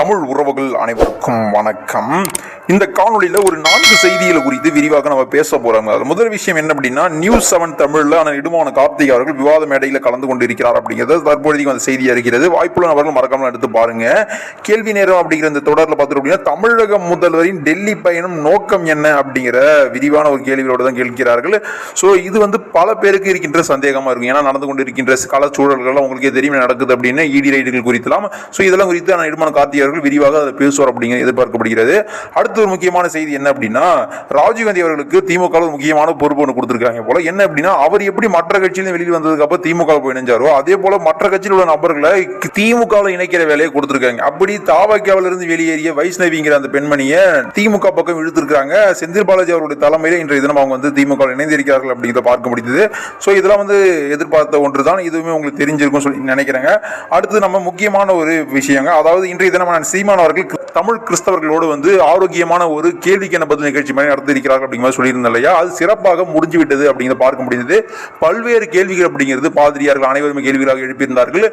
தமிழ் உறவுகள் அனைவருக்கும் வணக்கம். இந்த காணொலியில் ஒரு நான்கு செய்திகள் குறித்து விரிவாக நம்ம பேச போகிறோம் அது முதல் விஷயம் என்ன அப்படின்னா நியூஸ் செவன் தமிழில் ஆனால் இடுமான கார்த்திக் அவர்கள் விவாத மேடையில் கலந்து கொண்டு இருக்கிறார் அப்படிங்கிறது தற்போதைக்கு அந்த செய்தி இருக்கிறது வாய்ப்புள்ள நபர்கள் மறக்காமல் எடுத்து பாருங்க. கேள்வி நேரம் அப்படிங்கிற இந்த தொடரில் பார்த்துட்டு அப்படின்னா தமிழக முதல்வரின் டெல்லி பயணம் நோக்கம் என்ன அப்படிங்கிற விரிவான ஒரு கேள்விகளோடு தான் கேட்கிறார்கள். ஸோ இது வந்து பல பேருக்கு இருக்கின்ற சந்தேகமாக இருக்கும். ஏன்னா நடந்து கொண்டு இருக்கின்ற கள சூழல்கள் உங்களுக்கே தெரியும் நடக்குது அப்படின்னு இடி ரைடுகள் குறித்தலாம். ஸோ இதெல்லாம் குறித்து ஆனால் இடுமான கார்த்திக் அவர்கள் விரிவாக அதில் பேசுவார் அப்படிங்கிற எதிர்பார்க்கப்படுகிறது. அடுத்த ஒரு முக்கியமான செய்தி என்ன அப்படின்னா ராஜீவ்காந்தி அவர்களுக்கு திமுக ஒரு முக்கியமான பொறுப்பு ஒன்று கொடுத்துருக்காங்க போல. என்ன அப்படின்னா அவர் எப்படி மற்ற கட்சியில வெளியில் வந்ததுக்கு அப்புறம் திமுக போய் இணைஞ்சாரோ அதே போல மற்ற கட்சியில் உள்ள நபர்களை திமுக இணைக்கிற வேலையை கொடுத்துருக்காங்க. அப்படி தாவக்காவில இருந்து வெளியேறிய வைஷ்ணவிங்கிற அந்த பெண்மணியை திமுக பக்கம் இழுத்திருக்காங்க செந்தில் பாலாஜி அவருடைய தலைமையில் இன்றைய தினம் அவங்க வந்து திமுக இணைந்திருக்கிறார்கள் அப்படிங்கிறத பார்க்க முடிந்தது. ஸோ இதெல்லாம் வந்து எதிர்பார்த்த ஒன்று தான் இதுவுமே உங்களுக்கு தெரிஞ்சிருக்கும் சொல்லி நினைக்கிறேங்க. அடுத்து நம்ம முக்கியமான ஒரு விஷயங்க அதாவது இன்றைய தினம் நான் சீமான் அவர்கள் தமிழ் கிறிஸ்தவர்களோடு வந்து ஆரோக்கியமான ஒரு கேள்விக்கான பதில் நிகழ்ச்சி மாதிரி நடத்திருக்கிறார்கள் அப்படிங்கிற மாதிரி சொல்லியிருந்தேன் இல்லையா? அது சிறப்பாக முடிஞ்சு விட்டது அப்படிங்கிறத பார்க்க முடிந்தது. பல்வேறு கேள்விகள் அப்படிங்கிறது பாதிரியார்கள் அனைவருமே கேள்விகளாக எழுப்பியிருந்தார்கள்.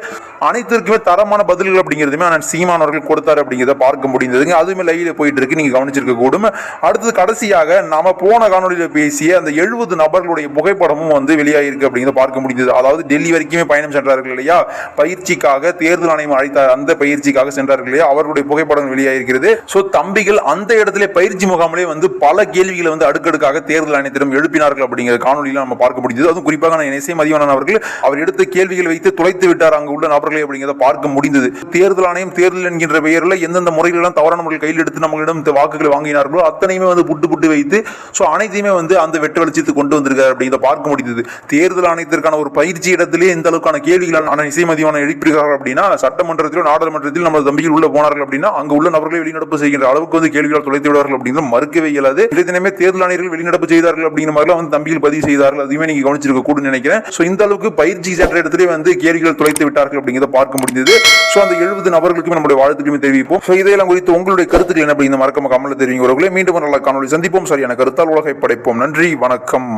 அனைத்திற்குமே தரமான பதில்கள் அப்படிங்கிறதுமே நான் சீமான் அவர்கள் கொடுத்தார் அப்படிங்கிறத பார்க்க முடிந்ததுங்க. அதுவுமே லைவில் போயிட்டு இருக்கு நீங்கள் கவனிச்சிருக்க கூடும். அடுத்தது கடைசியாக நாம போன காணொலியில் பேசிய அந்த எழுபது நபர்களுடைய புகைப்படமும் வந்து வெளியாகிருக்கு அப்படிங்கிறத பார்க்க முடிந்தது. அதாவது டெல்லி வரைக்குமே பயணம் சென்றார்கள் இல்லையா? பயிற்சிக்காக தேர்தல் ஆணையம் அழைத்த அந்த பயிற்சிக்காக சென்றார்கள் இல்லையா? அவர்களுடைய புகைப்படம் வெளியாகிருக்கிறது ஸோ தம்பிகள் அந்த இடத்துல பயிற்சி முகாமிலே வந்து பல கேள்விகளை வந்து அடுக்கடுக்காக தேர்தல் ஆணையத்திடம் எழுப்பினார்கள் அப்படிங்கிற காணொலியில் நம்ம பார்க்க முடிந்தது அதுவும் குறிப்பாக நான் இசை மதிவானன் அவர்கள் அவர் எடுத்த கேள்விகள் வைத்து துளைத்து விட்டார் அங்கு உள்ள நபர்களை அப்படிங்கிறத பார்க்க முடிந்தது. தேர்தல் ஆணையம் தேர்தல் என்கின்ற பெயரில் எந்தெந்த முறைகளெல்லாம் தவறான முறையில் கையில் எடுத்து நம்மளிடம் இந்த வாக்குகளை வாங்கினார்களோ அத்தனையுமே வந்து புட்டு புட்டு வைத்து ஸோ அனைத்தையுமே வந்து அந்த வெட்டு வெளிச்சத்துக்கு கொண்டு வந்திருக்காரு அப்படிங்கிறத பார்க்க முடிந்தது. தேர்தல் ஆணையத்திற்கான ஒரு பயிற்சி இடத்திலே இந்த அளவுக்கான கேள்விகள் ஆனால் இசை மதிவான எழுப்பியிருக்கிறார் அப்படின்னா சட்டமன்றத்திலோ நாடாளுமன்றத்தில் நம்ம தம்பிகள் உள்ள போனார்கள் அப்படின்னா அங்கு உள்ள நபர்களை வெளிநடப்பு செய்கின்ற அளவுக்கு வந்து கேள்விகள் தொலைத்து விடுவார்கள் அப்படிங்கிற மறுக்கவே இயலாது. தினமே தேர்தல் ஆணையர்கள் வெளிநடப்பு செய்தார்கள் அப்படிங்கிற மாதிரிலாம் வந்து தம்பிகள் பதிவு செய்தார்கள். அதுவுமே நீங்க கவனிச்சிருக்க கூட நினைக்கிறேன். ஸோ இந்த அளவுக்கு பயிற்சி சென்ற இடத்திலே வந்து கேள்விகள் தொலைத்து விட்டார்கள் அப்படிங்கிறத பார்க்க முடிந்தது. ஸோ அந்த எழுபது நபர்களுக்கும் நம்முடைய வாழ்த்துக்குமே தெரிவிப்போம். ஸோ இதெல்லாம் குறித்து உங்களுடைய கருத்துக்கள் என்ன அப்படிங்கிற மறக்காம கமல தெரிவிங்க மீண்டும் நல்ல காணொலி சந்திப்போம். சரியான கருத்தால் உலகை படைப்போம். நன்றி. வணக்கம்.